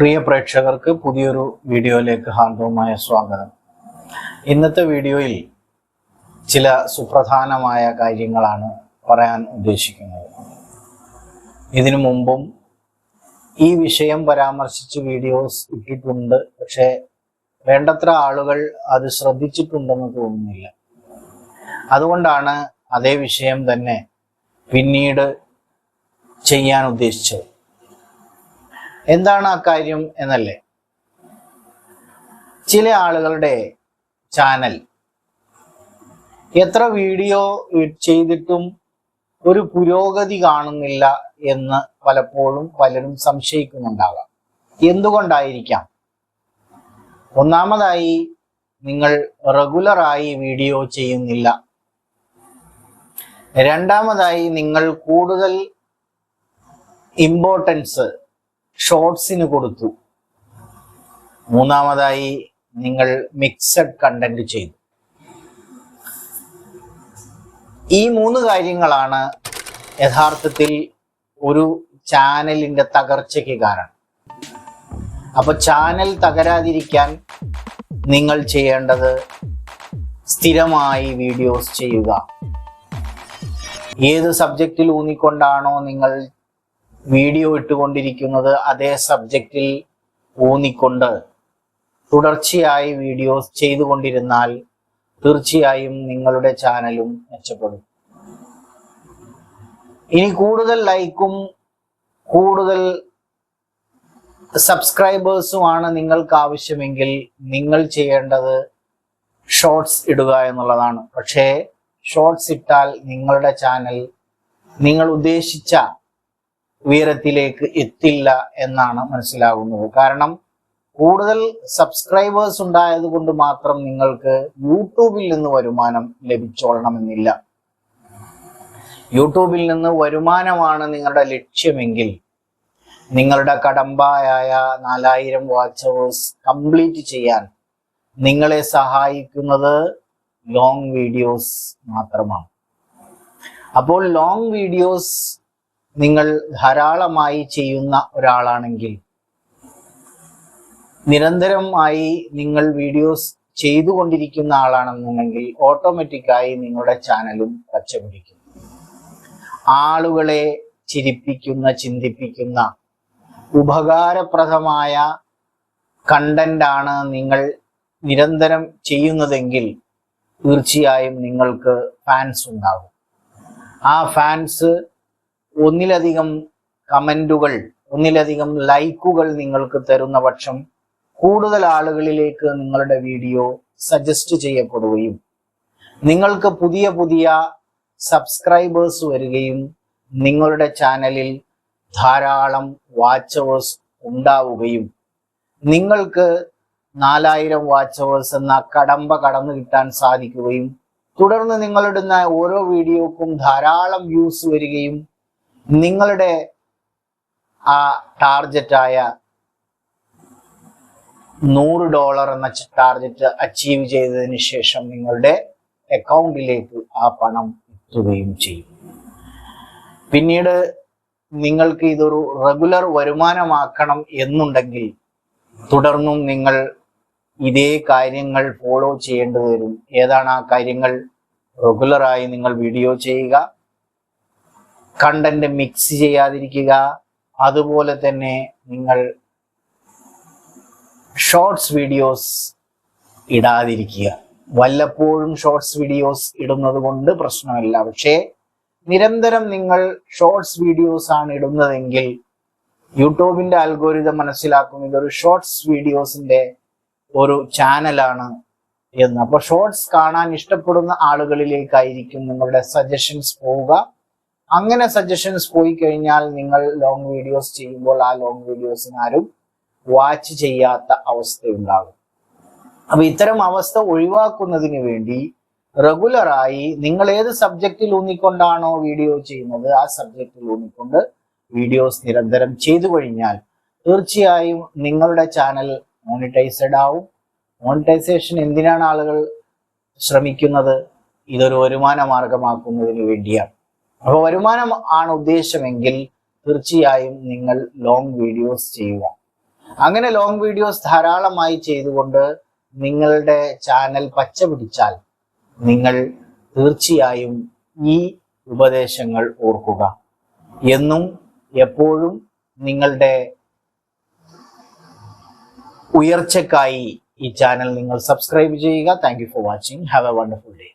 പ്രിയ പ്രേക്ഷകർക്ക് പുതിയൊരു വീഡിയോയിലേക്ക് ഹാർദവുമായ സ്വാഗതം. ഇന്നത്തെ വീഡിയോയിൽ ചില സുപ്രധാനമായ കാര്യങ്ങളാണ് പറയാൻ ഉദ്ദേശിക്കുന്നത്. ഇതിനു മുമ്പും ഈ വിഷയം പരാമർശിച്ച് വീഡിയോസ് ഇട്ടിട്ടുണ്ട്. പക്ഷേ വേണ്ടത്ര ആളുകൾ അത് ശ്രദ്ധിച്ചിട്ടുണ്ടെന്ന് തോന്നുന്നില്ല. അതുകൊണ്ടാണ് അതേ വിഷയം തന്നെ പിന്നീട് ചെയ്യാൻ ഉദ്ദേശിച്ചത്. എന്താണ് ആ കാര്യം എന്നല്ലേ? ചില ആളുകളുടെ ചാനൽ എത്ര വീഡിയോ ചെയ്തിട്ടും ഒരു പുരോഗതി കാണുന്നില്ല എന്ന് പലപ്പോഴും പലരും സംശയിക്കുന്നുണ്ടാകാം. എന്തുകൊണ്ടായിരിക്കാം? ഒന്നാമതായി നിങ്ങൾ റെഗുലറായി വീഡിയോ ചെയ്യുന്നില്ല. രണ്ടാമതായി നിങ്ങൾ കൂടുതൽ ഇമ്പോർട്ടൻസ് ഷോർട്സിന് കൊടുത്തു. മൂന്നാമതായി നിങ്ങൾ മിക്സഡ് കണ്ടന്റ് ചെയ്തു. ഈ മൂന്ന് കാര്യങ്ങളാണ് യഥാർത്ഥത്തിൽ ഒരു ചാനലിന്റെ തകർച്ചയ്ക്ക് കാരണം. അപ്പൊ ചാനൽ തകരാതിരിക്കാൻ നിങ്ങൾ ചെയ്യേണ്ടത് സ്ഥിരമായി വീഡിയോസ് ചെയ്യുക. ഏത് സബ്ജക്റ്റിൽ ഊന്നിക്കൊണ്ടാണോ നിങ്ങൾ വീഡിയോ ഇട്ടുകൊണ്ടിരിക്കുന്നത് അതേ സബ്ജക്റ്റിൽ ഊന്നിക്കൊണ്ട് തുടർച്ചയായി വീഡിയോസ് ചെയ്തുകൊണ്ടിരുന്നാൽ തീർച്ചയായും നിങ്ങളുടെ ചാനലും മെച്ചപ്പെടും. ഇനി കൂടുതൽ ലൈക്കും കൂടുതൽ സബ്സ്ക്രൈബേഴ്സുമാണ് നിങ്ങൾക്ക് ആവശ്യമെങ്കിൽ നിങ്ങൾ ചെയ്യേണ്ടത് ഷോർട്സ് ഇടുക എന്നുള്ളതാണ്. പക്ഷേ ഷോർട്സ് ഇട്ടാൽ നിങ്ങളുടെ ചാനൽ നിങ്ങൾ ഉദ്ദേശിച്ച ഉയരത്തിലേക്ക് എത്തില്ല എന്നാണ് മനസ്സിലാവുന്നത് കാരണം കൂടുതൽ സബ്സ്ക്രൈബേഴ്സ് ഉണ്ടായത് കൊണ്ട് മാത്രം നിങ്ങൾക്ക് യൂട്യൂബിൽ നിന്ന് വരുമാനം ലഭിച്ചോളണമെന്നില്ല. യൂട്യൂബിൽ നിന്ന് വരുമാനമാണ് നിങ്ങളുടെ ലക്ഷ്യമെങ്കിൽ നിങ്ങളുടെ കടമ്പായ നാലായിരം വാച്ചേഴ്സ് കംപ്ലീറ്റ് ചെയ്യാൻ നിങ്ങളെ സഹായിക്കുന്നത് ലോങ് വീഡിയോസ് മാത്രമാണ്. അപ്പോൾ ലോങ് വീഡിയോസ് നിങ്ങൾ ധാരാളമായി ചെയ്യുന്ന ഒരാളാണെങ്കിൽ നിരന്തരമായി നിങ്ങൾ വീഡിയോസ് ചെയ്തുകൊണ്ടിരിക്കുന്ന ആളാണെന്നുണ്ടെങ്കിൽ ഓട്ടോമാറ്റിക്കായി നിങ്ങളുടെ ചാനലും പച്ചപിടിക്കും. ആളുകളെ ചിരിപ്പിക്കുന്ന ചിന്തിപ്പിക്കുന്ന ഉപകാരപ്രദമായ കണ്ടന്റ് ആണ് നിങ്ങൾ നിരന്തരം ചെയ്യുന്നതെങ്കിൽ തീർച്ചയായും നിങ്ങൾക്ക് ഫാൻസ് ഉണ്ടാകും. ആ ഫാൻസ് ഒന്നിലധികം കമന്റുകൾ ഒന്നിലധികം ലൈക്കുകൾ നിങ്ങൾക്ക് തരുന്ന പക്ഷം കൂടുതൽ ആളുകളിലേക്ക് നിങ്ങളുടെ വീഡിയോ സജസ്റ്റ് ചെയ്യപ്പെടുകയും നിങ്ങൾക്ക് പുതിയ പുതിയ സബ്സ്ക്രൈബേഴ്സ് വരികയും നിങ്ങളുടെ ചാനലിൽ ധാരാളം വാച്ചവേഴ്സ് ഉണ്ടാവുകയും നിങ്ങൾക്ക് നാലായിരം വാച്ചവേഴ്സ് എന്ന കടമ്പ കടന്നു കിട്ടാൻ സാധിക്കുകയും തുടർന്ന് നിങ്ങളിടുന്ന ഓരോ വീഡിയോക്കും ധാരാളം വ്യൂസ് വരികയും നിങ്ങളുടെ ആ ടാർജറ്റായ നൂറ് ഡോളർ എന്ന ടാർജറ്റ് അച്ചീവ് ചെയ്തതിന് ശേഷം നിങ്ങളുടെ അക്കൗണ്ടിലേക്ക് ആ പണം എത്തുകയും ചെയ്യും. പിന്നീട് നിങ്ങൾക്ക് ഇതൊരു റെഗുലർ വരുമാനമാക്കണം എന്നുണ്ടെങ്കിൽ തുടർന്നും നിങ്ങൾ ഇതേ കാര്യങ്ങൾ ഫോളോ ചെയ്യേണ്ടി വരും. ഏതാണ് ആ കാര്യങ്ങൾ റെഗുലറായി നിങ്ങൾ വീഡിയോ ചെയ്യുക. കണ്ടന്റ് മിക്സ് ചെയ്യാതിരിക്കുക. അതുപോലെ തന്നെ നിങ്ങൾ ഷോർട്സ് വീഡിയോസ് ഇടാതിരിക്കുക. വല്ലപ്പോഴും ഷോർട്സ് വീഡിയോസ് ഇടുന്നത് കൊണ്ട് പ്രശ്നമില്ല. പക്ഷേ നിരന്തരം നിങ്ങൾ ഷോർട്സ് വീഡിയോസ് ആണ് ഇടുന്നതെങ്കിൽ യൂട്യൂബിന്റെ അൽഗോരിതം മനസ്സിലാക്കും ഇതൊരു ഷോർട്സ് വീഡിയോസിന്റെ ഒരു ചാനലാണ് എന്ന്. അപ്പൊ ഷോർട്സ് കാണാൻ ഇഷ്ടപ്പെടുന്ന ആളുകളിലേക്കായിരിക്കും നിങ്ങളുടെ സജഷൻസ് പോവുക. അങ്ങനെ സജഷൻസ് പോയി കഴിഞ്ഞാൽ നിങ്ങൾ ലോങ് വീഡിയോസ് ചെയ്യുമ്പോൾ ആ ലോങ് വീഡിയോസിന് ആരും വാച്ച് ചെയ്യാത്ത അവസ്ഥ ഉണ്ടാകും. അപ്പൊ ഇത്തരം അവസ്ഥ ഒഴിവാക്കുന്നതിന് വേണ്ടി റെഗുലറായി നിങ്ങൾ ഏത് സബ്ജക്റ്റിൽ ഊന്നിക്കൊണ്ടാണോ വീഡിയോ ചെയ്യുന്നത് ആ സബ്ജക്റ്റിൽ ഊന്നിക്കൊണ്ട് വീഡിയോസ് നിരന്തരം ചെയ്തു കഴിഞ്ഞാൽ തീർച്ചയായും നിങ്ങളുടെ ചാനൽ മോണിറ്റൈസഡ് ആവും. മോണിറ്റൈസേഷൻ എന്തിനാണ് ആളുകൾ ശ്രമിക്കുന്നത്? ഇതൊരു വരുമാന മാർഗമാക്കുന്നതിന് വേണ്ടിയാണ്. അപ്പോൾ വരുമാനം ആണ് ഉദ്ദേശമെങ്കിൽ തീർച്ചയായും നിങ്ങൾ ലോങ് വീഡിയോസ് ചെയ്യുക. അങ്ങനെ ലോങ് വീഡിയോസ് ധാരാളമായി ചെയ്തുകൊണ്ട് നിങ്ങളുടെ ചാനൽ പച്ച പിടിച്ചാൽ നിങ്ങൾ തീർച്ചയായും ഈ ഉപദേശങ്ങൾ ഓർക്കുക. എന്നും എപ്പോഴും നിങ്ങളുടെ ഉയർച്ചക്കായി ഈ ചാനൽ നിങ്ങൾ സബ്സ്ക്രൈബ് ചെയ്യുക. Thank for watching have a wonderful day